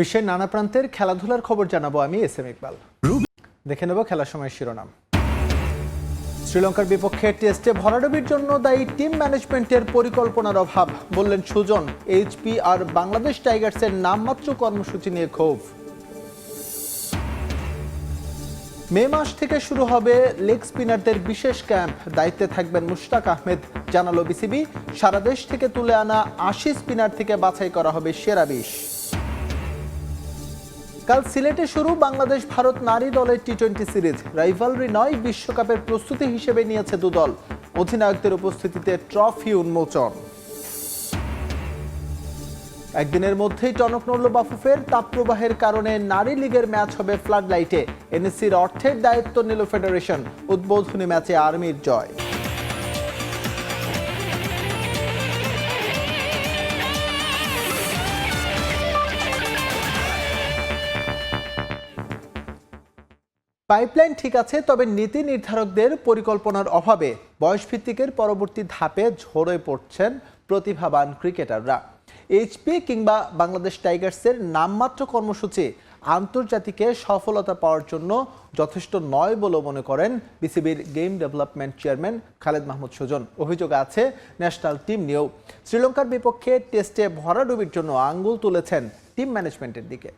বিশ্বের নানা প্রান্তের খেলাধুলার খবর জানাব আমি, এস এম ইকবাল। দেখে নেব খেলার সময় শিরোনাম। শ্রীলঙ্কার বিপক্ষে টেস্টে ভরাডুবির জন্য দায়ী টিম ম্যানেজমেন্টের পরিকল্পনার অভাব, বললেন সুজন। এইচপি আর বাংলাদেশ টাইগার্সের নামমাত্র কর্মসূচি নিয়ে ক্ষোভ। মে মাস থেকে শুরু হবে লেগ স্পিনারদের বিশেষ ক্যাম্প। দায়িত্বে থাকবেন মুশতাক আহমেদ। জানালো বিসিবি, সারা দেশ থেকে তুলে আনা আশি স্পিনার থেকে বাছাই করা হবে সেরা বিশ। কাল সিলেটে শুরু বাংলাদেশ ভারত নারী দলের টি টোয়েন্টি সিরিজ। রাইভালরি নয়, বিশ্বকাপের প্রস্তুতি হিসেবে নিয়েছে দুদল অধিনায়কদের উপস্থিতিতে ট্রফি উন্মোচন। একদিনের মধ্যেই টনক নড়ল বাফুফের, তাপপ্রবাহের কারণে নারী লীগের ম্যাচ হবে ফ্লাড লাইটে এনএসসির অর্থের দায়িত্ব নিল ফেডারেশন। উদ্বোধনী ম্যাচে আর্মির জয়। পাইপলাইন ঠিক আছে, তবে নীতি নির্ধারকদের পরিকল্পনার অভাবে বয়সভিত্তিকের পরবর্তী ধাপে ঝরে পড়ছেন প্রতিভাবান ক্রিকেটাররা। এইচপি কিংবা বাংলাদেশ টাইগার্সের নামমাত্র কর্মসূচি আন্তর্জাতিকে সফলতা পাওয়ার জন্য যথেষ্ট নয় বলে মনে করেন বিসিবির game development chairman Khaled Mahmud Sujon. অভিযোগ আছে, ন্যাশনাল টিম নিয়েও। শ্রীলঙ্কার বিপক্ষে টেস্টে ভরাডুবির জন্য আঙ্গুল তুলেছেন টিম ম্যানেজমেন্টের দিকে।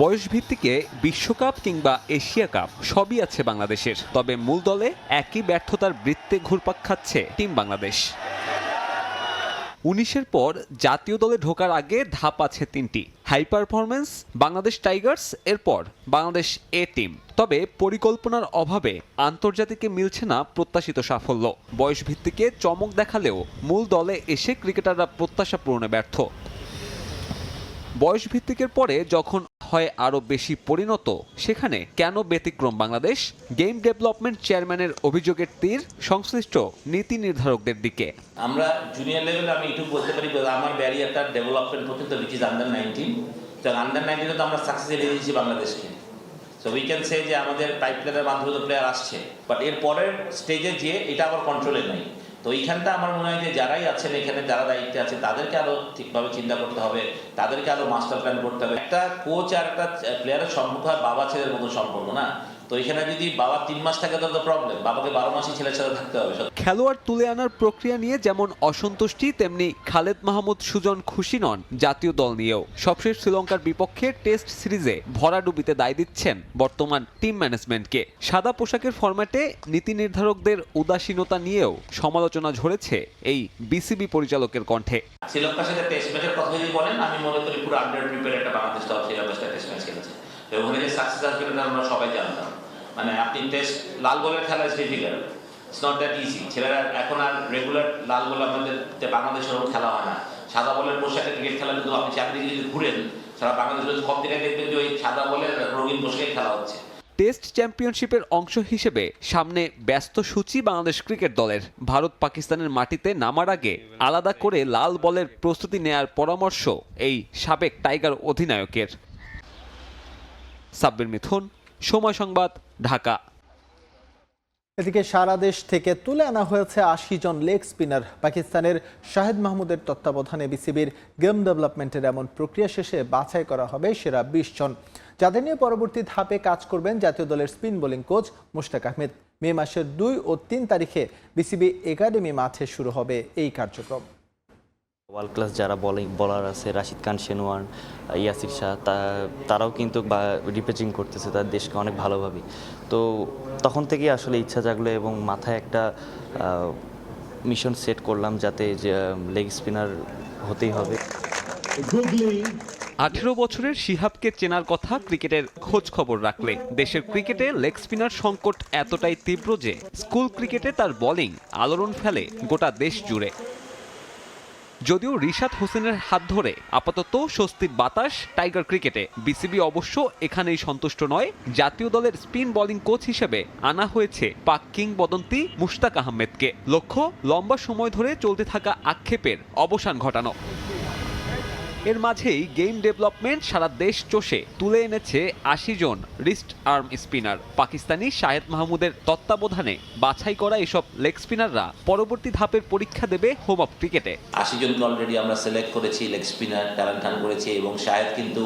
বয়স ভিত্তিকে বিশ্বকাপ কিংবা এশিয়া কাপ সবই আছে বাংলাদেশের। তবে মূল দলে একই ব্যর্থতার বৃত্তে ঘুরপাক খাচ্ছে টিম বাংলাদেশ। উনিশের পর জাতীয় দলে ঢোকার আগে ধাপ আছে তিনটি। হাই পারফরমেন্স বাংলাদেশ টাইগার্স, এরপর বাংলাদেশ এ টিম। তবে পরিকল্পনার অভাবে আন্তর্জাতিকে মিলছে না প্রত্যাশিত সাফল্য। বয়স ভিত্তিকে চমক দেখালেও মূল দলে এসে ক্রিকেটাররা প্রত্যাশা পূরণে ব্যর্থ। বয়স ভিত্তিকের পরে যখন হয় আরও বেশি পরিণত, সেখানে কেন ব্যতিক্রম বাংলাদেশ? গেম ডেভেলপমেন্ট চেয়ারম্যানের অভিযোগের তীর সংশ্লিষ্ট নীতি নির্ধারকদের দিকে। আমরা জুনিয়র লেভেলে আমি এটুকু বলতে পারি আমার ব্যারিয়ারটা ডেভেলপমেন্ট পর্যন্ত উইচ ইজ আন্ডার নাইনটিন তো আন্ডার নাইনটিনে তো আমরা সাকসেস এনে দিয়েছি বাংলাদেশকে। সো উই ক্যান সে যে আমাদের পাইপলাইনের মাধ্যমে তো প্লেয়ার আসছে। বাট এর পরের স্টেজে গিয়ে এটা আমার কন্ট্রোলে নেই। তো এইখানটা আমার মনে হয় যে যারাই আছেন এখানে, যারা দায়িত্বে আছে তাদেরকে আরও ঠিকভাবে চিন্তা করতে হবে, তাদেরকে আরও মাস্টার প্ল্যান করতে হবে। একটা কোচ আর একটা প্লেয়ারের সম্পর্ক বাবা ছেলের মতো সম্পর্ক, না? তো এখানে যদি বাবা তিন মাস থাকে তাহলে তো প্রবলেম বাবাকে বারো মাসই ছেলের সাথে থাকতে হবে খেলোয়াড় তুলে আনার প্রক্রিয়া নিয়ে যেমন অসন্তুষ্টি তেমনি খালেদ মাহমুদ সুজন খুশি নন জাতীয় দল নিয়েও। সবশেষ শ্রীলঙ্কার বিপক্ষে টেস্ট সিরিজে ভরাডুবিতে দায় দিচ্ছেন বর্তমান টিম ম্যানেজমেন্টকে। সাদা পোশাকের ফরম্যাটে নীতি নির্ধারকদের উদাসীনতা নিয়েও সমালোচনা ঝরেছে এই বিসিবি পরিচালকের কণ্ঠে। শ্রীলঙ্কার সাথে টেস্ট ম্যাচের কথা যদি বলেন আমি মনে করি পুরো আন্ডার প্রিপেয়ার একটা বাংলাদেশ দল শ্রীলঙ্কার সাথে টেস্ট ম্যাচ খেলেছে। ওখানে যে সাকসেস আসবে আমরা সবাই জানতাম মানে আপনি টেস্ট লাল বলের খেলা is difficult it's not that easy ছেলেরা এখন আর রেগুলার লাল বল আমাদের বাংলাদেশের খেলা হয় না। সাদা বলের পোশাকে ক্রিকেট খেলা কিন্তু আপনি চাকরিদিকে যদি ঘুরেন, সারা বাংলাদেশের সব জায়গায় দেখবেন যে ওই সাদা বলের রঙিন পোশাকে খেলা হচ্ছে। টেস্ট চ্যাম্পিয়নশিপের অংশ হিসেবে সামনে ব্যস্ত সূচি বাংলাদেশ ক্রিকেট দলের। ভারত পাকিস্তানের মাটিতে নামার আগে আলাদা করে লাল বলের প্রস্তুতি নেয়ার পরামর্শ এই সাবেক টাইগার অধিনায়কের। সাব্বির মিথুন সময় সংবাদ, ঢাকা। এদিকে সারা দেশ থেকে তুলে আনা হয়েছে আশি জন লেগ স্পিনার। পাকিস্তানের শাহেদ মাহমুদের তত্ত্বাবধানে বিসিবির গেম ডেভেলপমেন্টের এমন প্রক্রিয়া শেষে বাছাই করা হবে সেরা বিশ জন। যাদের নিয়ে পরবর্তী ধাপে কাজ করবেন জাতীয় দলের spin bowling coach Mushtaq Ahmed. May মাসের দুই ও তিন তারিখে বিসিবি একাডেমি মাঠে শুরু হবে এই কার্যক্রম। ওয়ার্ল্ড ক্লাস যারা বলিং, বলার আছে, রাশিদ খান শেনওয়ান ইয়াসির শাহ তারাও কিন্তু বা রিপ্রেজেন্ট করতেছে তার দেশকে অনেক ভালোভাবে। তো তখন থেকেই আসলে ইচ্ছা জাগলো এবং মাথায় একটা মিশন সেট করলাম যাতে লেগ স্পিনার হতেই হবে। আঠেরো বছরের শিহাবকে চেনার কথা ক্রিকেটের খোঁজ খবর রাখলে। দেশের ক্রিকেটে লেগ স্পিনার সংকট এতটাই তীব্র যে স্কুল ক্রিকেটে তার বোলিং আলোড়ন ফেলে গোটা দেশ জুড়ে। যদিও রিশাদ হোসেনের হাত ধরে আপাতত স্বস্তির বাতাস টাইগার ক্রিকেটে। বিসিবি অবশ্য এখানেই সন্তুষ্ট নয়। জাতীয় দলের স্পিন বোলিং কোচ হিসেবে আনা হয়েছে পাক কিংবদন্তি মুশতাক আহমেদকে। লক্ষ্য, লম্বা সময় ধরে চলতে থাকা আক্ষেপের অবসান ঘটানো। এর মাঝেই গেম ডেভেলপমেন্ট সারা দেশ চষে। তুলে এনেছে আশি জন wrist arm spinner Pakistani Shahed মাহমুদের তত্ত্বাবধানে বাছাই করা এসব লেগ স্পিনাররা পরবর্তী ধাপের পরীক্ষা দেবে হোম অফ ক্রিকেটে আশি জনকে অলরেডি আমরা সিলেক্ট করেছি লেগ স্পিনার ট্যালেন্ট করেছি এবং শাহেদ কিন্তু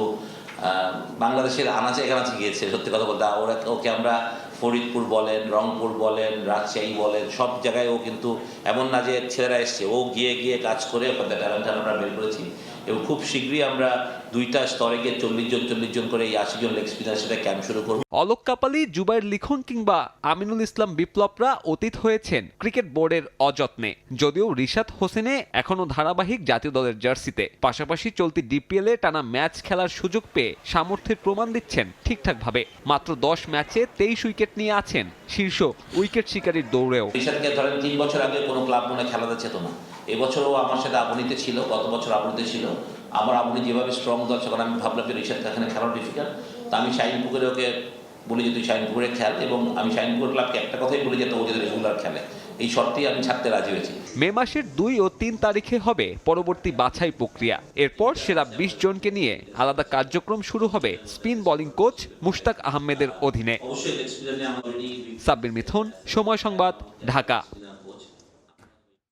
বাংলাদেশের আনাচে একানাচে গিয়েছে, সত্যি কথা বলতে। ওরা ওকে আমরা ফরিদপুর বলেন, রংপুর বলেন, রাজশাহী বলেন, সব জায়গায় ও কিন্তু এমন না যে ছেলেরা এসছে। ও গিয়ে গিয়ে কাজ করে ওখান ট্যালেন্ট আমরা বের করেছি। এবং খুব শীঘ্রই আমরা দুইটা স্তরে গিয়ে চল্লিশ জন চল্লিশ জন করে এই আশি জন লেগ স্পিনার সেটা ক্যাম্প শুরু করব। অলোক কাপালি জুবাইর লিখন কিংবা আমিনুল ইসলাম বিপ্লবরা অতীত হয়েছেন ক্রিকেট বোর্ডের অযত্নে। যদিও রিশাদ হোসেনে এখনও ধারাবাহিক জাতীয় দলের জার্সিতে। পাশাপাশি চলতি ডিপিএলে টানা ম্যাচ খেলার সুযোগ পেয়ে সামর্থ্যের প্রমাণ দিচ্ছেন ঠিকঠাকভাবে। মাত্র দশ ম্যাচে তেইশ উইকেট নিয়ে আছেন শীর্ষ উইকেট শিকারীর দৌড়েও। ঋষাদকে ধরেন তিন বছর আগে কোনো ক্লাব মনে খেলাতে চেত না। এবছরও আমার সাথে আপনিতে ছিল গত বছর আপনিতে ছিল। আমার আপনি যেভাবে স্ট্রং দল তখন আমি ভাবলাম যে ঋষাদকে এখানে খেলানো ডিফিকাল্ট তা আমি শাইন পুকুরে ওকে বলি যে তুই শাইন পুকুরে খেল। এবং আমি শাইন পুকুর ক্লাবকে একটা কথাই বলি যে তো ও যদি রেগুলার খেলে। এই শর্তেই আমি ছাড়তে রাজি হয়েছি। মে মাসের দুই ও তিন তারিখে হবে পরবর্তী বাছাই প্রক্রিয়া। এরপর সেরা বিশ জনকে নিয়ে আলাদা কার্যক্রম শুরু হবে স্পিন বোলিং কোচ মুশতাক আহমেদের অধীনে। সাব্বির মিথুন সময় সংবাদ ঢাকা।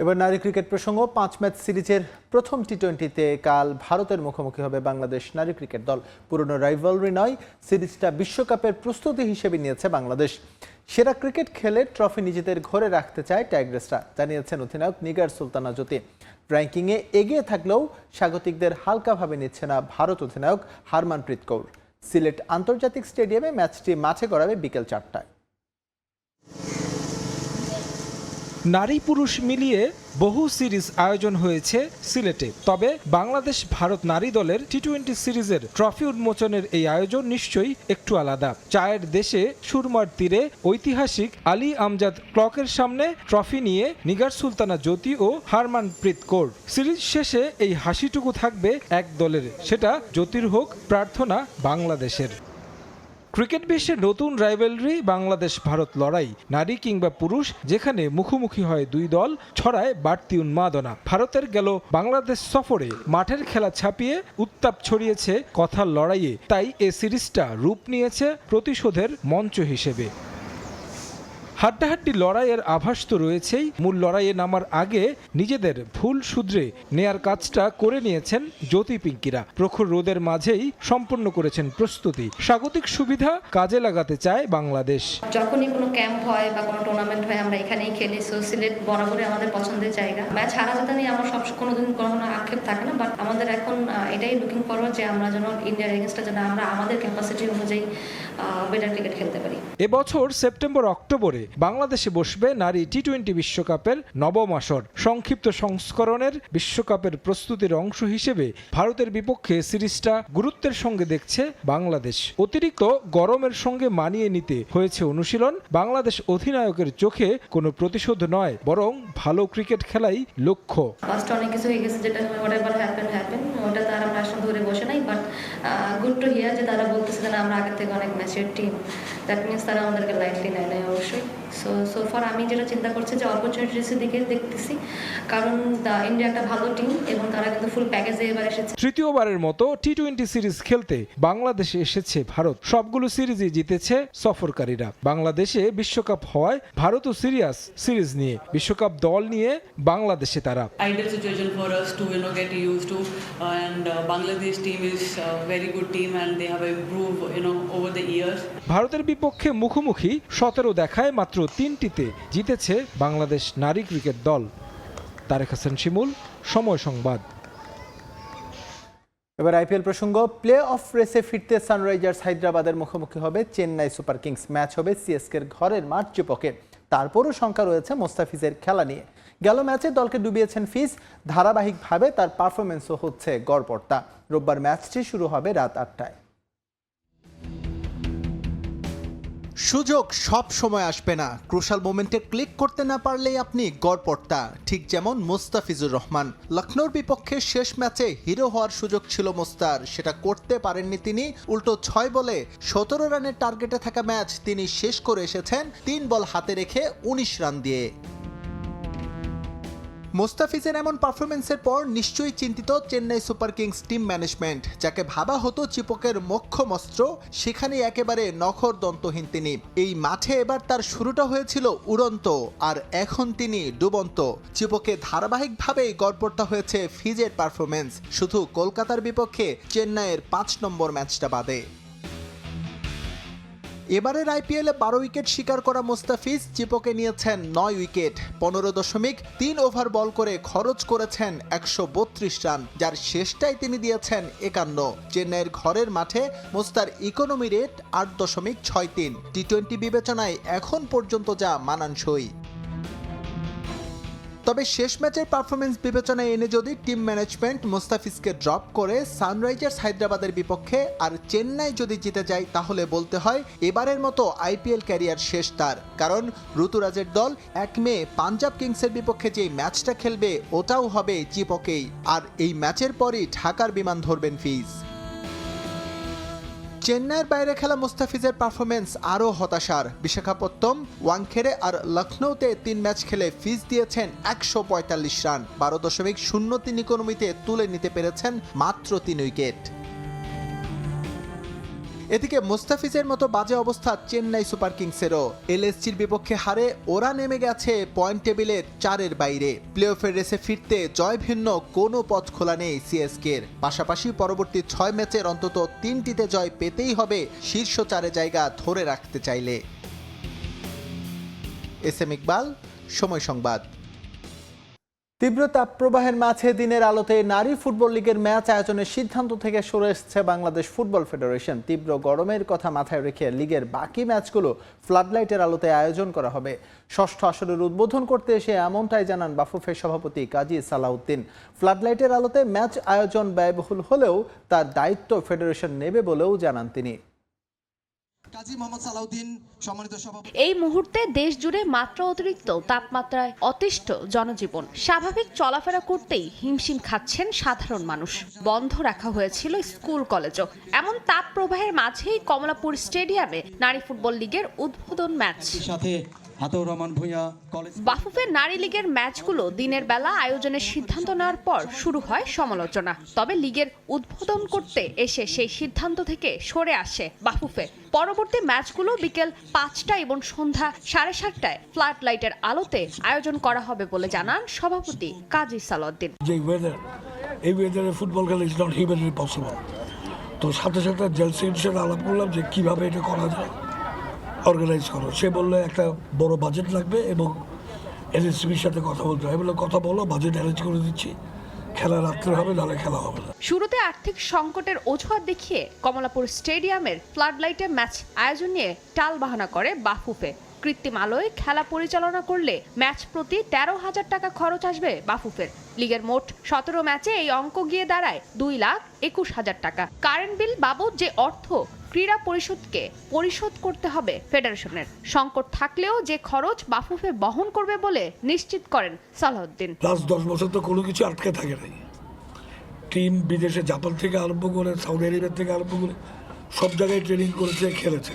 এবার নারী ক্রিকেট প্রসঙ্গ, পাঁচ ম্যাচ সিরিজের প্রথম টি টোয়েন্টিতে কাল ভারতের মুখোমুখি হবে বাংলাদেশ নারী ক্রিকেট দল। পুরনো রাইভালরি নয়, সিরিজটা বিশ্বকাপের প্রস্তুতি হিসেবে নিয়েছে বাংলাদেশ। সেরা ক্রিকেট খেলে ট্রফি নিজেদের ঘরে রাখতে চায় টাইগ্রেসরা জানিয়েছেন অধিনায়ক নিগার সুলতানা জ্যোতি। র্যাঙ্কিংয়ে এগিয়ে থাকলেও স্বাগতিকদের হালকাভাবে নিচ্ছে না ভারত অধিনায়ক হারমানপ্রীত কৌর। সিলেট আন্তর্জাতিক স্টেডিয়ামে ম্যাচটি মাঠে গড়াবে বিকেল চারটায়। নারী পুরুষ মিলিয়ে বহু সিরিজ আয়োজন হয়েছে সিলেটে। তবে বাংলাদেশ ভারত নারী দলের টি টোয়েন্টি সিরিজের ট্রফি উন্মোচনের এই আয়োজন নিশ্চয়ই একটু আলাদা। চায়ের দেশে সুরমার তীরে ঐতিহাসিক আলী আমজাদ ক্লকের সামনে ট্রফি নিয়ে নিগার সুলতানা জ্যোতি ও হারমানপ্রীত কৌর। সিরিজ শেষে এই হাসিটুকু থাকবে এক দলের। সেটা জ্যোতির হোক, প্রার্থনা বাংলাদেশের। ক্রিকেট বিশ্বে নতুন রাইভেলরি বাংলাদেশ, ভারত লড়াই, নারী কিংবা পুরুষ, যেখানে মুখোমুখি হয় দুই দল, ছড়ায় বাড়তি উন্মাদনা। ভারতের গেল বাংলাদেশ সফরে, মাঠের খেলা ছাপিয়ে উত্তাপ ছড়িয়েছে কথার লড়াইয়ে। তাই এ সিরিজটা রূপ নিয়েছে প্রতিশোধের মঞ্চ হিসেবে। হাড্ডাহাড্ডি লড়াইয়ের আভাস তো রয়েছেই। মূল লড়াইয়ে নামার আগে নিজেদের ভুল শুধরে নেয়ার কাজটা করে নিয়েছেন জ্যোতি পিঙ্কিরা। প্রখর রোদের মাঝেই সম্পন্ন করেছেন প্রস্তুতি। স্বাগতিক সুবিধা কাজে লাগাতে চায় বাংলাদেশ। যখনই কোনো ক্যাম্প হয় বা কোনো টুর্নামেন্ট হয় আমরা এখানেই খেলি। সো সিলেট বরাবরই আমাদের পছন্দের জায়গা। ম্যাচ হারা যেতে নিয়ে আমার সব কোনোদিন কোনো আক্ষেপ থাকে না। বাট আমাদের এখন এটাই লুকিং ফরওয়ার্ড যে আমরা যেন ইন্ডিয়ার এগেনস্টে যেন আমরা আমাদের ক্যাপাসিটি অনুযায়ী বেটার ক্রিকেট খেলতে পারি। এবছর সেপ্টেম্বর অক্টোবরে বাংলাদেশে বসবে নারী টি টোয়েন্টি বিশ্বকাপের নবম আসর। সংক্ষিপ্ত সংস্করণের বিশ্বকাপের প্রস্তুতির অংশ হিসেবে ভারতের বিপক্ষে সিরিজটা গুরুত্বের সঙ্গে দেখছে বাংলাদেশ। অতিরিক্ত গরমের সঙ্গে মানিয়ে নিতে হয়েছে অনুশীলন। বাংলাদেশ অধিনায়কের চোখে কোনো প্রতিশোধ নয়, বরং ভালো ক্রিকেট খেলাই লক্ষ্য। অনেক কিছু হয়ে গেছে যেটা ওটা তারা আমরা ধরে বসে নাই বাট গুড টু হিয়ার যে তারা বলতেছে আমরা আগে থেকে অনেক ম্যাচের টিম দ্যাট মিনস তারা আমাদেরকে লাইটলি নেয় নাই অবশ্যই। সো সোফার আমি যেটা চিন্তা করছি যে অপরচুনিটিসের দিকে দেখতেছি। কারণ ইন্ডিয়া একটা ভালো টিম এবং তারা ফুল প্যাকেজে এবার এসেছে। তৃতীয়বারের মতো টি টোয়েন্টি সিরিজ খেলতে বাংলাদেশে এসেছে ভারত। সবগুলো সিরিজই জিতেছে সফরকারীরা। বাংলাদেশে বিশ্বকাপ হওয়ায় ভারতও সিরিয়াস সিরিজ নিয়ে বিশ্বকাপ দল নিয়ে বাংলাদেশে তারা। Ideal situation for us to you know get used to uh, and uh, Bangladesh team is a very good team and they have improved you know over the years. ভারতের বিপক্ষে মুখোমুখি সতেরো দেখায় মাত্র তিনটিতে জিতেছে বাংলাদেশ নারী ক্রিকেট দল। তারেক হাসান শিমুল সময় সংবাদ। এবার আইপিএল প্রসঙ্গ প্লে অফ রেসে ফিরতে সানরাইজার্স হায়দ্রাবাদের মুখোমুখি হবে চেন্নাই সুপার কিংস। ম্যাচ হবে সিএসকের ঘরের মাঠ তারপরও শঙ্কা রয়েছে মোস্তাফিজের খেলা নিয়ে। গেল ম্যাচে দলকে ডুবিয়েছেন ফিস ধারাবাহিকভাবে তার পারফরমেন্সও হচ্ছে গড়পড়তা রোববার ম্যাচটি শুরু হবে রাত আটটায়। সুযোগ সব সময় আসবে না। ক্রুশাল মোমেন্টে ক্লিক করতে না পারলেই আপনি গড়পড়তা। ঠিক যেমন মোস্তাফিজুর রহমান। লখনৌর বিপক্ষে শেষ ম্যাচে হিরো হওয়ার সুযোগ ছিল মোস্তার। সেটা করতে পারেননি তিনি। উল্টো ছয় বলে সতেরো রানের টার্গেটে থাকা ম্যাচ তিনি শেষ করে এসেছেন। তিন বল হাতে রেখে উনিশ রান দিয়ে। মোস্তাফিজের এমন পারফরমেন্সের পর নিশ্চয়ই চিন্তিত Chennai Super Kings team management, যাকে ভাবা হতো চিপকের মোক্ষম অস্ত্র সেখানে একেবারে নখর দন্তহীন তিনি। এই মাঠে এবার তার শুরুটা হয়েছিল উড়ন্ত, আর এখন তিনি ডুবন্ত। চিপকে ধারাবাহিকভাবেই গড়পড়তা হয়েছে ফিজের পারফরমেন্স শুধু কলকাতার বিপক্ষে চেন্নাইয়ের পাঁচ নম্বর ম্যাচটা বাদে। এবারের আইপিএলে বারো উইকেট শিকার করা মোস্তাফিজ চিপকে নিয়েছেন নয় উইকেট। পনেরো দশমিক তিন ওভার বল করে খরচ করেছেন একশো বত্রিশ রান, যার শেষটাই তিনি দিয়েছেন একান্ন। চেন্নাইয়ের ঘরের মাঠে মোস্তার ইকোনমি রেট আট দশমিক ছয় তিন। টি টোয়েন্টি বিবেচনায় এখন পর্যন্ত যা মানানসই। তবে শেষ ম্যাচের পারফরমেন্স বিবেচনায় এনে যদি টিম ম্যানেজমেন্ট মুস্তাফিজকে ড্রপ করে সানরাইজার্স হায়দ্রাবাদের বিপক্ষে আর চেন্নাই যদি জিতে যায়, তাহলে বলতে হয় এবারের মতো আইপিএল ক্যারিয়ার শেষ তার। কারণ ঋতুরাজের দল এক মে পাঞ্জাব কিংসের বিপক্ষে যে ম্যাচটা খেলবে, ওটাও হবে চিপকেই। আর এই ম্যাচের পরই ঢাকার বিমান ধরবেন ফিজ। চেন্নাইয়ের বাইরে খেলা মুস্তাফিজের পারফরমেন্স আরও হতাশার। বিশাখাপত্তম ওয়াংখেড়ে আর লখনৌতে তিন ম্যাচ খেলে ফিজ দিয়েছেন একশো পঁয়তাল্লিশ রান। বারো দশমিক শূন্য তিন ইকোনমিতে তুলে নিতে পেরেছেন মাত্র তিন উইকেট। এদিকে মুস্তাফিজের মতো বাজে অবস্থা চেন্নাই সুপার কিংসেরও। এলএসজির বিপক্ষে হারে ওরা নেমে গেছে পয়েন্ট টেবিলের চারের বাইরে। প্লে অফের রেসে ফিরতে জয় ভিন্ন কোনো পথ খোলা নেই সিএসকের। পাশাপাশি পরবর্তী ছয় ম্যাচের অন্তত তিনটিতে জয় পেতেই হবে শীর্ষ চারে জায়গা ধরে রাখতে চাইলে। এস এম ইকবাল, সময় সংবাদ। তীব্র তাপপ্রবাহের মাঝে দিনের আলোতে নারী ফুটবল লীগের ম্যাচ আয়োজনের সিদ্ধান্ত থেকে সরে এসেছে বাংলাদেশ ফুটবল ফেডারেশন। তীব্র গরমের কথা মাথায় রেখে লিগের বাকি ম্যাচগুলো ফ্লাডলাইটের আলোতে আয়োজন করা হবে। ষষ্ঠ আসরের উদ্বোধন করতে এসে এমনটাই জানান বাফুফের সভাপতি কাজী সালাউদ্দিন। ফ্লাডলাইটের আলোতে ম্যাচ আয়োজন ব্যয়বহুল হলেও তার দায়িত্ব ফেডারেশন নেবে বলেও জানান তিনি। কাজী মোহাম্মদ সালাউদ্দিন সম্মানিত সভাপতি। এই মুহূর্তে দেশ জুড়ে মাত্রা অতিরিক্ত তাপমাত্রায় অতিষ্ঠ জনজীবন। স্বাভাবিক চলাফেরা করতেই হিমশিম খাচ্ছেন সাধারণ মানুষ। বন্ধ রাখা হয়েছিল স্কুল কলেজও। এমন তাপ প্রবাহের মাঝেই কমলাপুর স্টেডিয়ামে নারী ফুটবল লীগের উদ্বোধন ম্যাচ। সাথে আতর রহমান ভূঁইয়া কলেজ বাফুফে নারী লিগের ম্যাচগুলো দিনের বেলা আয়োজনের সিদ্ধান্ত নেওয়ার পর শুরু হয় সমালোচনা। তবে লিগের উদ্বোধন করতে এসে সেই সিদ্ধান্ত থেকে সরে আসে বাফুফে পরবর্তী ম্যাচগুলো বিকেল পাঁচটা এবং সন্ধ্যা সাড়ে সাতটায় ফ্লাড লাইটের আলোতে আয়োজন করা হবে বলে জানান সভাপতি কাজী সালাউদ্দিন। যে ওয়েদার এই ওয়েদারে ফুটবল খেলা ইজ নট হিউম্যানলি পসিবল তো সাথে সাথে জেলসির সাথে আলাপ করলাম যে কীভাবে এটা করা যায়। অর্গানাইজ করো। সে বলল, একটা বড় বাজেট লাগবে এবং এনএসসিবির সাথে কথা বলতে হবে। কথা বলো বাজেট অ্যারেঞ্জ করে দিচ্ছি। খেলা রাত্রে হবে, নাহলে খেলা হবে না। শুরুতে আর্থিক সংকটের অজুহাত দেখিয়ে কমলাপুর স্টেডিয়ামের ফ্লাড লাইটে ম্যাচ আয়োজন নিয়ে টালবাহানা করে বাফুফে। কৃত্রিম আলোয় খেলা পরিচালনা করলে ম্যাচ প্রতি তেরো হাজার টাকা খরচ আসবে বাফুফের। লিগের মোট সতেরো ম্যাচে এই অঙ্ক গিয়ে দাঁড়ায় দুই লাখ একুশ হাজার টাকা। কারেন্ট বিল বাবদ যে অর্থ ক্রীড়া পরিষদকে পরিশোধ করতে হবে ফেডারেশনের। সংকট থাকলেও যে খরচ বাফুফে বহন করবে বলে নিশ্চিত করেন সালাউদ্দিন লাস্ট দশ বছর তো কোনো কিছু আটকে থাকে নাই। টিম বিদেশে জাপান থেকে আরম্ভ করে সৌদি আরবের থেকে আরম্ভ করে সব জায়গায় ট্রেনিং করেছে, খেলেছে।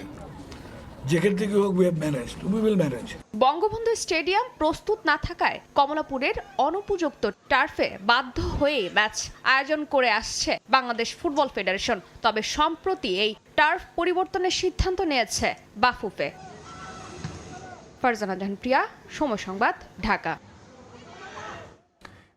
যেখান থেকে হোক we have manage we will manage Bangabandhu stadium প্রস্তুত না থাকায় কমলাপুরের অনুপযুক্ত টার্ফে বাধ্য হয়ে ম্যাচ আয়োজন করে আসছে বাংলাদেশ ফুটবল ফেডারেশন। তবে সম্প্রতি এই টার্ফ পরিবর্তনের সিদ্ধান্ত নিয়েছে বাফুফে। ফারজানা জাহান প্রিয়া সময় সংবাদ, ঢাকা।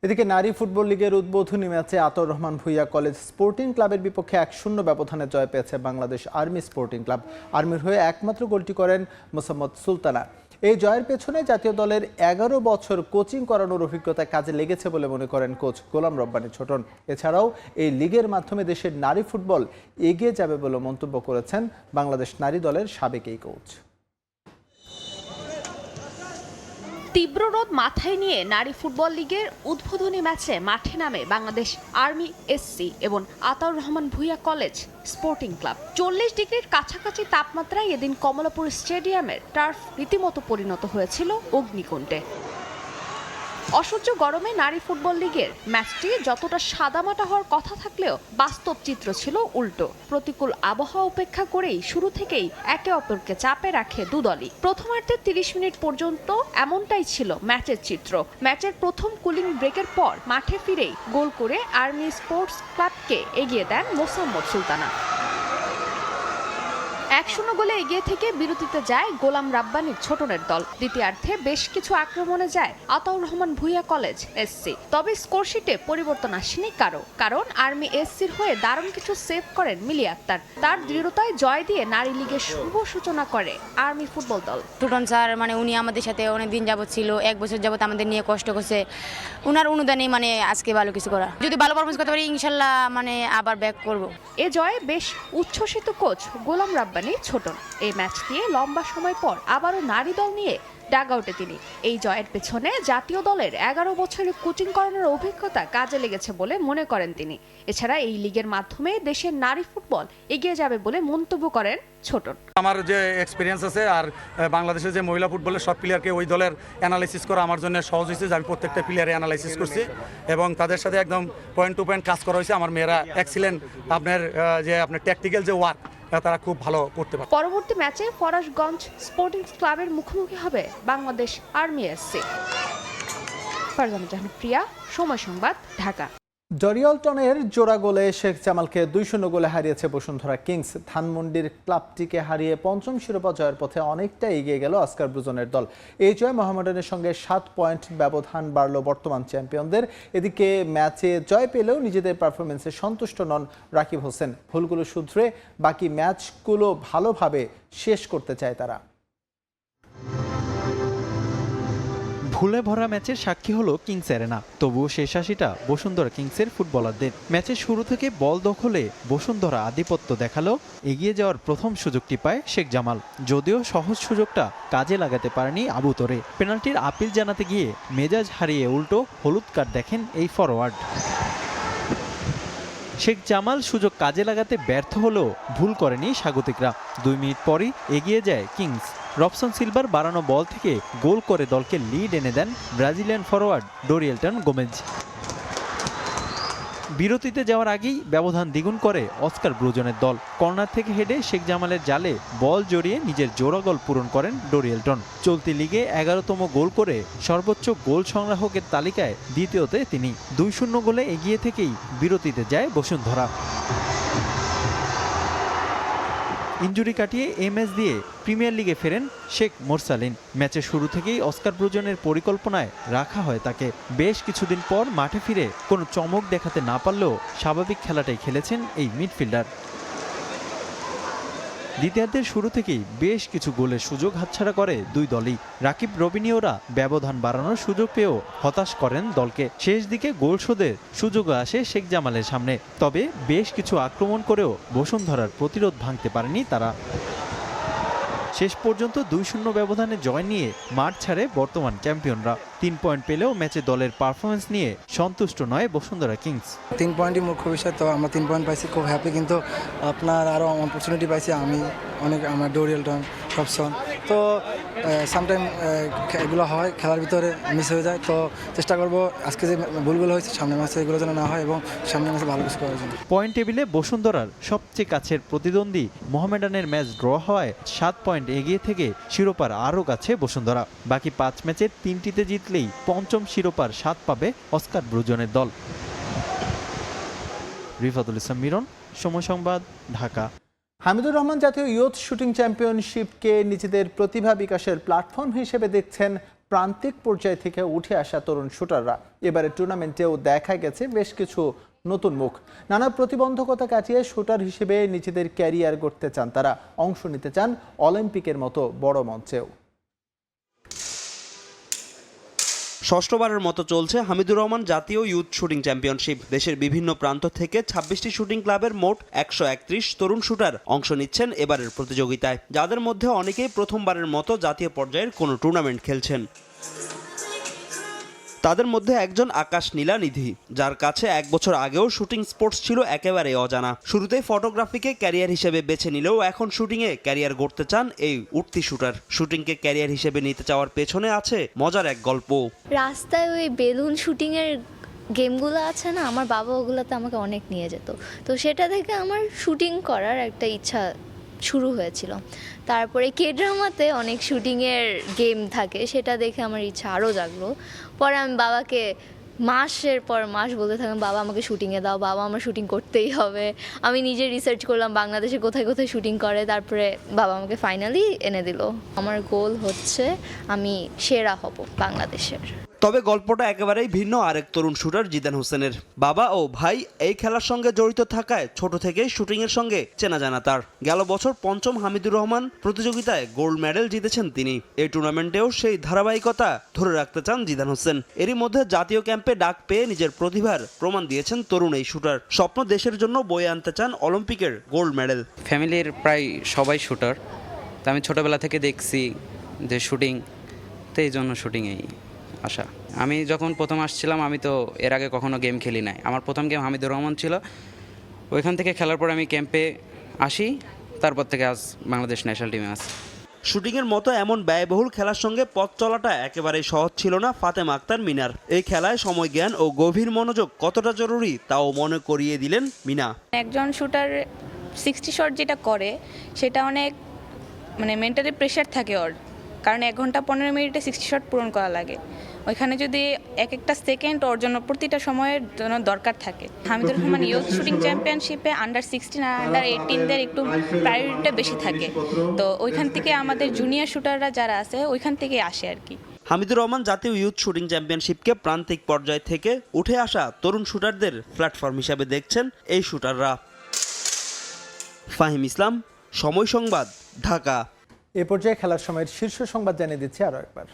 এদিকে নারী ফুটবল লিগের উদ্বোধনী ম্যাচে আতর রহমান ভুইয়া কলেজ স্পোর্টিং ক্লাবের বিপক্ষে এক শূন্য ব্যবধানে জয় পেয়েছে বাংলাদেশ আর্মি স্পোর্টিং ক্লাব। আর্মির হয়ে একমাত্র গোলটি করেন মোসাম্মদ সুলতানা। এই জয়ের পেছনে জাতীয় দলের এগারো বছর কোচিং করানোর অভিজ্ঞতা কাজে লেগেছে বলে মনে করেন কোচ গোলাম রব্বানী ছোটন। এছাড়াও এই লিগের মাধ্যমে দেশের নারী ফুটবল এগিয়ে যাবে বলে মন্তব্য করেছেন বাংলাদেশ নারী দলের সাবেক এই কোচ। তীব্র রোদ মাথায় নিয়ে নারী ফুটবল লীগের উদ্বোধনী ম্যাচে মাঠে নামে বাংলাদেশ আর্মি এসসি এবং Ataur Rahman Bhuiyan college sporting club. চল্লিশ ডিগ্রির কাছাকাছি তাপমাত্রায় এদিন কমলাপুর স্টেডিয়ামের টার্ফ রীতিমতো পরিণত হয়েছিল অগ্নিকুণ্ডে। অসহ্য গরমে নারী ফুটবল লিগের ম্যাচটি যতটা সাদামাটা হওয়ার কথা থাকলেও বাস্তব চিত্র ছিল উল্টো। প্রতিকূল আবহাওয়া উপেক্ষা করেই শুরু থেকেই একে অপরকে চাপে রাখে দুদলই। প্রথমার্ধের তিরিশ মিনিট পর্যন্ত এমনটাই ছিল ম্যাচের চিত্র। ম্যাচের প্রথম কুলিং ব্রেকের পর মাঠে ফিরেই গোল করে আর্মি স্পোর্টস ক্লাবকে এগিয়ে দেন মোসাম্মদ সুলতানা। এক শূন্য গোলে এগিয়ে থেকে বিরতিতে যায় গোলাম রাব্বানির ছোটনের দল। দ্বিতীয়ার্ধে বেশ কিছু আক্রমণে যায় আতাউর রহমান ভুইয়া কলেজ এসসি। তবে স্কোরশিটে পরিবর্তন আসেনি কারও কারণ আর্মি এসসির হয়ে দারুণ কিছু সেভ করেন মিলি আক্তার। তার দৃঢ়তায় জয় দিয়ে নারী লীগের শুভ সূচনা করে আর্মি ফুটবল দল। টুটন স্যার মানে উনি আমাদের সাথে অনেক দিন যাবত ছিল এক বছর যাবত আমাদের নিয়ে কষ্ট করছে। উনার অনুদানে মানে আজকে ভালো কিছু করা। যদি ভালো পারফরমেন্স করতে পারি ইনশাল্লাহ মানে আবার ব্যাক করব। এ জয়ে বেশ উচ্ছ্বসিত কোচ গোলাম রাব্বানি। ছোটন এই ম্যাচ দিয়ে লম্বা সময় পর আবারও নারী দল নিয়ে ডাগ আউটে তিনি। এই জয়ের পেছনে জাতীয় দলের এগারো বছরের কোচিং করানোর অভিজ্ঞতা কাজে লেগেছে বলে মনে করেন তিনি। এছাড়া এই লিগের মাধ্যমে দেশের নারী ফুটবল এগিয়ে যাবে বলে মন্তব্য করেন ছোটন আমার যে এক্সপিরিয়েন্স আছে আর বাংলাদেশের যে মহিলা ফুটবলের সব প্লেয়ারকে ওই দলের অ্যানালাইসিস করা আমার জন্য সহজ হয়েছে যে আমি প্রত্যেকটা প্লেয়ারে অ্যানালাইসিস করছি এবং তাদের সাথে একদম পয়েন্ট টু পয়েন্ট কাজ করা হয়েছে। আমার মেয়েরা এক্সিলেন্ট আপনার যে আপনার ট্যাকটিক্যাল যে ওয়ার্ক তারা খুব ভালো করতে পারে পরবর্তী ম্যাচে ফরাসগঞ্জ স্পোর্টিং ক্লাবের মুখোমুখি হবে বাংলাদেশ আর্মি এসসি। ফারজানা জাহান প্রিয়া, সময় সংবাদ, ঢাকা। ডরিয়লটনের জোড়া গোলে শেখ জামালকে দুই শূন্য গোলে হারিয়েছে বসুন্ধরা কিংস। ধানমন্ডির ক্লাবটিকে হারিয়ে পঞ্চম শিরোপা জয়ের পথে অনেকটা এগিয়ে গেল অস্কার ব্রুজনের দল। এই জয় মোহামেডানের সঙ্গে সাত পয়েন্ট ব্যবধান বাড়ল বর্তমান চ্যাম্পিয়নদের। এদিকে ম্যাচে জয় পেলেও নিজেদের পারফরমেন্সে সন্তুষ্ট নন রাকিব হোসেন। ভুলগুলো শুধরে বাকি ম্যাচগুলো ভালোভাবে শেষ করতে চায় তারা। ভুলে ভরা ম্যাচের সাক্ষী হলো কিংস অ্যারেনা। তবুও শেষ হাসিটা বসুন্ধরা কিংসের ফুটবলারদের। ম্যাচের শুরু থেকে বল দখলে বসুন্ধরা আধিপত্য দেখাল, এগিয়ে যাওয়ার প্রথম সুযোগটি পায় শেখ জামাল। যদিও সহজ সুযোগটা কাজে লাগাতে পারেনি আবু তোরে। পেনাল্টির আপিল জানাতে গিয়ে মেজাজ হারিয়ে উল্টো হলুদ কার্ড দেখেন এই ফরওয়ার্ড শেখ জামাল সুযোগ কাজে লাগাতে ব্যর্থ হলেও ভুল করেনি স্বাগতিকরা। দুই মিনিট পরই এগিয়ে যায় কিংস। রবসন সিলভার বাড়ানো বল থেকে গোল করে দলকে লিড এনে দেন ব্রাজিলিয়ান ফরোয়ার্ড ডোরিয়েলটন গোমেজ। বিরতিতে যাওয়ার আগেই ব্যবধান দ্বিগুণ করে অস্কার ব্রুজনের দল। কর্নার থেকে হেডে শেখ জামালের জালে বল জড়িয়ে নিজের জোড়া গোল পূরণ করেন ডোরিয়েলটন। চলতি লিগে এগারোতম গোল করে সর্বোচ্চ গোল সংগ্রাহকের তালিকায় দ্বিতীয়তে তিনি। দুই শূন্য গোলে এগিয়ে থেকেই বিরতিতে যায় বসুন্ধরা। ইঞ্জুরি কাটিয়ে এম এস দিয়ে প্রিমিয়ার লিগে ফেরেন শেখ মোরসালিন। ম্যাচের শুরু থেকেই অস্কার ব্রুজনের পরিকল্পনায় রাখা হয় তাকে। বেশ কিছুদিন পর মাঠে ফিরে কোনো চমক দেখাতে না পারলেও স্বাভাবিক খেলাটাই খেলেছেন এই মিডফিল্ডার। দ্বিতীয়ার্ধের শুরু থেকেই বেশ কিছু গোলের সুযোগ হাতছাড়া করে দুই দলই। রাকিব রবিনিয়রা ব্যবধান বাড়ানোর সুযোগ পেয়েও হতাশ করেন দলকে। শেষ দিকে গোল শোধের সুযোগ আসে শেখ জামালের সামনে। তবে বেশ কিছু আক্রমণ করেও বসুন্ধরার প্রতিরোধ ভাঙতে পারেনি তারা। শেষ পর্যন্ত দুই শূন্য ব্যবধানে জয় নিয়ে মাঠ ছাড়ে বর্তমান চ্যাম্পিয়নরা। তিন পয়েন্ট পেলেও ম্যাচে দলের পারফরমেন্স নিয়ে সন্তুষ্ট নয় বসুন্ধরা কিংস। তিন পয়েন্টই মুখ্য বিষয়, তো আমরা তিন পয়েন্ট পাইছি, খুব হ্যাপি কিন্তু আপনার আরও অপরচুনিটি পাইছি আমি, অনেক আমার ডোরিয়াল টন সবসন তো সামটাইম এগুলো হয়, খেলার ভিতরে মিস হয়ে যায়। তো চেষ্টা করব আজকে যে ভুলগুলো হয়েছে, সামনের ম্যাচে এগুলো যেন না হয় এবং সামনের ম্যাচে ভালো কিছু করার জন্য। পয়েন্ট টেবিলে বসুন্ধরার সবচেয়ে কাছের প্রতিদ্বন্দ্বী মোহামেডানের ম্যাচ ড্র হওয়ায় সাত পয়েন্ট এগিয়ে থেকে শিরোপার আরও কাছে বসুন্ধরা। বাকি পাঁচ ম্যাচের তিনটিতে জিতলেই পঞ্চম শিরোপার স্বাদ পাবে অস্কার ব্রুজনের দল। রিফাতুল ইসলাম মিরন, সময় সংবাদ, ঢাকা। হামিদুর রহমান জাতীয় ইয়ুথ শুটিং চ্যাম্পিয়নশিপকে নিজেদের প্রতিভা বিকাশের প্ল্যাটফর্ম হিসেবে দেখছেন প্রান্তিক পর্যায় থেকে উঠে আসা তরুণ শুটাররা। এবারে টুর্নামেন্টেও দেখা গেছে বেশ কিছু নতুন মুখ। নানা প্রতিবন্ধকতা কাটিয়ে শুটার হিসেবে নিজেদের ক্যারিয়ার গড়তে চান তারা। অংশ নিতে চান অলিম্পিকের মতো বড় মঞ্চেও। ষষ্ঠবারের মতো চলছে হামিদুর রহমান জাতীয় ইউথ শুটিং চ্যাম্পিয়নশিপ দেশের বিভিন্ন প্রান্ত থেকে ছাব্বিশটি শুটিং ক্লাবের মোট একশো একত্রিশ তরুণ শুটার অংশ নিচ্ছেন এবারের প্রতিযোগিতায়। যাদের মধ্যে অনেকেই প্রথমবারের মতো জাতীয় পর্যায়ের কোনো টুর্নামেন্ট খেলছেন। তাদের মধ্যে একজন আকাশ নীলা নিধি যার কাছে এক বছর আগেও শুটিং স্পোর্টস ছিল একেবারে অজানা। শুরুতেই ফটোগ্রাফিকে ক্যারিয়ার হিসেবে বেছে নিলেও এখন শুটিংয়ে ক্যারিয়ার গড়তে চান এই উঠতি শুটার। শুটিংকে ক্যারিয়ার হিসেবে নিতে চাওয়ার পেছনে আছে মজার এক গল্প রাস্তায় ওই বেলুন শুটিংয়ের গেমগুলো আছে না, আমার বাবা ওগুলোতে আমাকে অনেক নিয়ে যেত। তো সেটা থেকে আমার শুটিং করার একটা ইচ্ছা শুরু হয়েছিল। তারপরে কে ড্রামাতে অনেক শুটিংয়ের গেম থাকে, সেটা দেখে আমার ইচ্ছা আরও জাগলো। পরে আমি বাবাকে মাসের পর মাস বলতে থাকলাম বাবা আমাকে শুটিংয়ে দাও, বাবা আমার শুটিং করতেই হবে। আমি নিজে রিসার্চ করলাম বাংলাদেশে কোথায় কোথায় শুটিং করে, তারপরে বাবা আমাকে ফাইনালি এনে দিল। আমার গোল হচ্ছে আমি সেরা হব বাংলাদেশের। তবে গল্পটা একেবারেই ভিন্ন আরেক তরুণ শুটার জিদান হোসেনের। বাবা ও ভাই এই খেলার সঙ্গে জড়িত থাকায় ছোট থেকেই শুটিংয়ের সঙ্গে চেনা জানা তার। গেল বছর পঞ্চম হামিদুর রহমান প্রতিযোগিতায় গোল্ড মেডেল জিতেছেন তিনি। এই টুর্নামেন্টেও সেই ধারাবাহিকতা ধরে রাখতে চান জিদান হোসেন। এরই মধ্যে জাতীয় ক্যাম্পে ডাক পেয়ে নিজের প্রতিভার প্রমাণ দিয়েছেন তরুণ এই শুটার। স্বপ্ন দেশের জন্য বয়ে আনতে চান অলিম্পিকের গোল্ড মেডেল। ফ্যামিলির প্রায় সবাই শুটার। তা আমি ছোটোবেলা থেকে দেখছি যে শুটিং, তো এই জন্য শুটিংয়েই আসা আমি যখন প্রথম আসছিলাম আমি তো এর আগে কখনো গেম খেলি নাই। আমার প্রথম গেম হামিদুর রহমান ছিল। ওইখান থেকে খেলার পর আমি ক্যাম্পে আসি। তারপর থেকে আজ বাংলাদেশ ন্যাশনাল টিমে আসি শুটিংয়ের মতো এমন ব্যয়বহুল খেলার সঙ্গে পথ চলাটা একেবারেই সহজ ছিল না ফাতেম আক্তার মিনার। এই খেলায় সময় জ্ঞান ও গভীর মনোযোগ কতটা জরুরি তাও মনে করিয়ে দিলেন মিনা। একজন শুটার সিক্সটি শট যেটা করে সেটা অনেক মানে মেন্টালি প্রেশার থাকে ওর। কারণ এক ঘণ্টা পনেরো মিনিটে সিক্সটি শট পূরণ করা লাগে। ওইখানে যদি এক একটা সেকেন্ড ওর জন্য প্রতিটা সময়ের জন্য দরকার থাকে। হামিদুর রহমান ইয়ুথ শুটিং চ্যাম্পিয়নশিপে আন্ডার সিক্সটিন আর আন্ডার এইটিনদের একটু প্রায়োরিটিটা বেশি থাকে। তো ওইখান থেকে আমাদের জুনিয়র শুটাররা যারা আছে ওইখান থেকে আসে আর কি। হামিদুর রহমান জাতীয় ইউথ শুটিং চ্যাম্পিয়নশিপকে প্রান্তিক পর্যায় থেকে উঠে আসা তরুণ শুটারদের প্ল্যাটফর্ম হিসাবে দেখছেন এই শুটাররা ফাহিম ইসলাম সময় সংবাদ ঢাকা। এ পর্যায়ে খেলার সময়ের শীর্ষ সংবাদ জানিয়ে দিচ্ছি আরও একবার।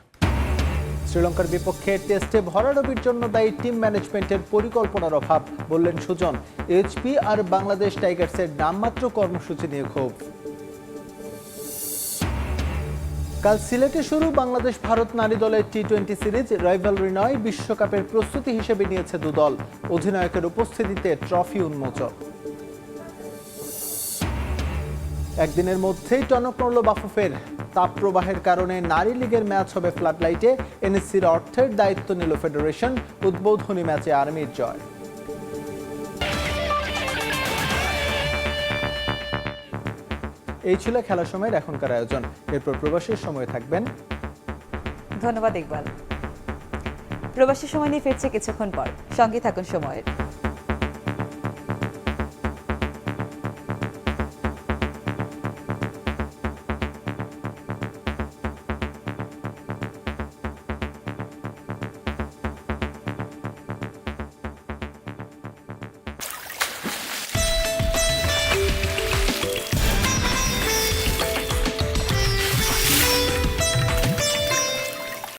শ্রীলঙ্কার বিপক্ষে টেস্টে ভরাডবির জন্য দায়ী টিম ম্যানেজমেন্টের পরিকল্পনার অভাব, বললেন সুজন। এইচপি আর বাংলাদেশ টাইগার্সের নামমাত্র কর্মসূচি নিয়ে ক্ষোভ। কাল সিলেটে শুরু বাংলাদেশ ভারত নারী দলের টি টোয়েন্টি সিরিজ। রাইভালরি নয় বিশ্বকাপের প্রস্তুতি হিসেবে নিয়েছে দুদল অধিনায়কের উপস্থিতিতে ট্রফি উন্মোচন একদিনের মধ্যেই টনক নড়ল বাফুফের। তাপপ্রবাহের কারণে নারী লীগের ম্যাচ হবে ফ্লাডলাইটে। এনএসসির অর্থের দায়িত্ব নিল ফেডারেশন। উদ্বোধনী ম্যাচে আর্মির জয়। এই ছিল খেলার সময়ের এখনকার আয়োজন। এরপর প্রবাসের সময় থাকবেন। ধন্যবাদ, ইকবাল। প্রবাসী সময় নিয়ে ফিরছে কিছুক্ষণ পর। সঙ্গে থাকুন সময়ের।